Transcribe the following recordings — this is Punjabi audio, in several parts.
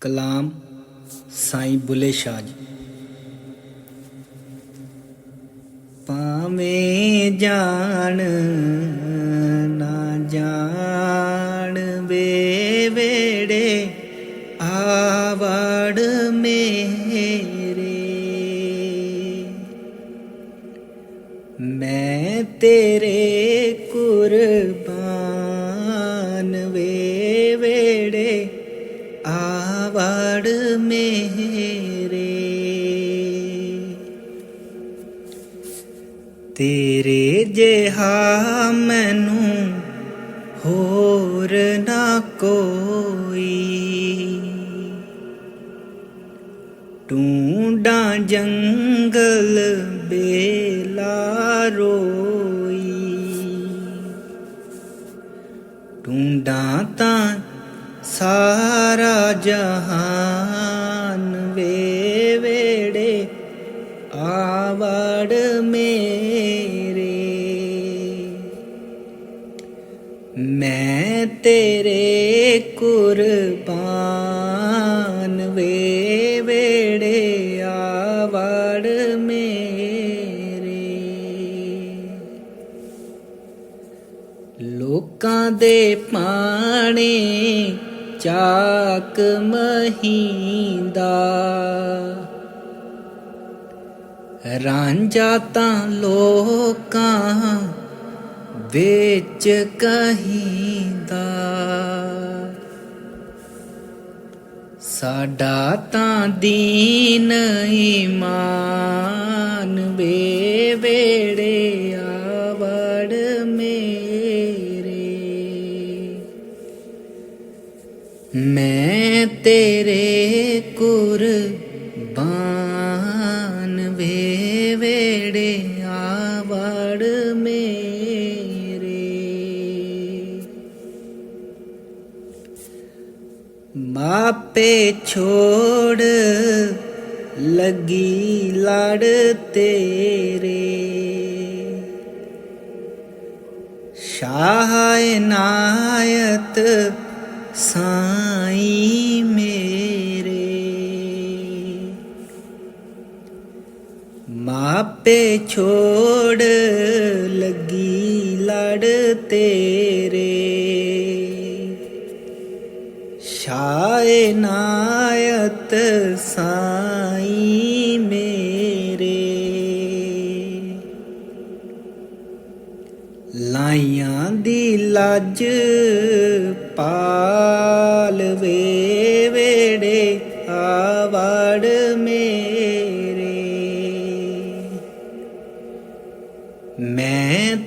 ਕਲਾਮ ਸਾਈਂ ਬੁਲੇ ਸ਼ਾਹ ਜੀ। ਭਾਵੇਂ ਜਾਣ ਨਾ ਜਾਣ ਵੇ ਵੇੜੇ ਆਵੜ ਮੇਰੇ। ਮੈਂ ਤੇਰੇ ਕੁਰਬਾਨ ਤੇਰੇ ਜਿਹਾ ਮੈਨੂੰ ਹੋਰ ਨਾ ਕੋਈ। ਟੂੰਡਾਂ ਜੰਗਲ ਬੇਲਾ ਰੋਈ। ਟੂੰਡਾਂ ਤਾਂ ਸਾਰਾ ਜਹਾਂ ਮੇਰੇ ਮੈਂ ਤੇਰੇ ਕੁਰਬਾਨ ਵੇ ਵੇੜੇ ਆਵੜ ਮੇਰੇ। ਲੋਕਾਂ ਦੇ ਪਾਣੇ ਚਾਕ ਮਹੀਂਦਾ। ਰਾਂਝਾ ਤਾਂ ਲੋਕਾਂ ਵਿੱਚ ਕਹੀਂਦਾ। ਸਾਡਾ ਤਾਂ ਦੀਨ ਈਮਾਨ ਵੇ ਵੇੜੇ ਆਵੜ ਮੇਰੇ। ਮੈਂ ਤੇਰੇ ਕੁਰਬਾਨ ਆਵੜ ਮੇਰੇ। ਮਾਪੇ ਛੋੜ ਲੱਗੀ ਲੜ ਤੇਰੇ। ਸ਼ਾਹ ਨਾਇਤ ਸਾਈ ਮਾਪੇ ਛੋੜ ਲੱਗੀ ਲੜ ਤੇਰੇ। ਸ਼ਾਏ ਨਾਇਤ ਸਾਈ ਮੇਰੇ। ਲਾਈਆਂ ਦੀ ਲੱਜ ਪਾਲ ਵੇ, ਵੇੜੇ ਆਵੜ ਮੇਰੇ।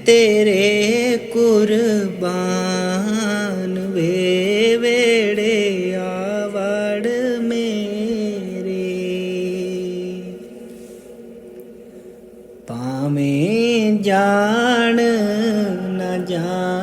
ਤੇਰੇ ਕੁਰਬਾਨ ਵੇ ਵੇੜੇ ਆਵੜ ਮੇਰੇ। ਭਾਵੇਂ ਜਾਣ ਨਾ ਜਾਣ